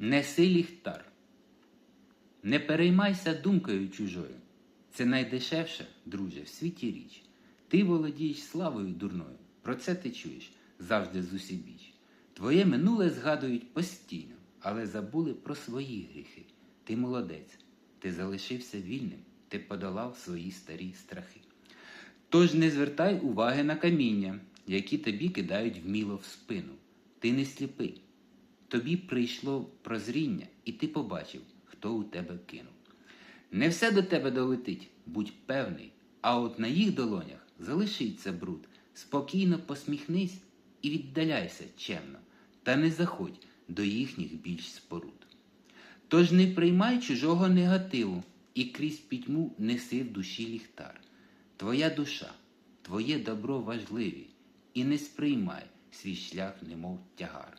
Неси ліхтар. Не переймайся думкою чужою. Це найдешевша, друже, в світі річ. Ти володієш славою дурною. Про це ти чуєш завжди зусібіч. Твоє минуле згадують постійно, але забули про свої гріхи. Ти молодець, ти залишився вільним, ти подолав свої старі страхи. Тож не звертай уваги на каміння, які тобі кидають вміло в спину. Ти не сліпий. Тобі прийшло прозріння, і ти побачив, хто у тебе кинув. Не все до тебе долетить, будь певний, а от на їх долонях залишиться бруд. Спокійно посміхнись і віддаляйся чемно, та не заходь до їхніх більш споруд. Тож не приймай чужого негативу і крізь пітьму неси в душі ліхтар. Твоя душа, твоє добро важливі, і не сприймай свій шлях, немов тягар.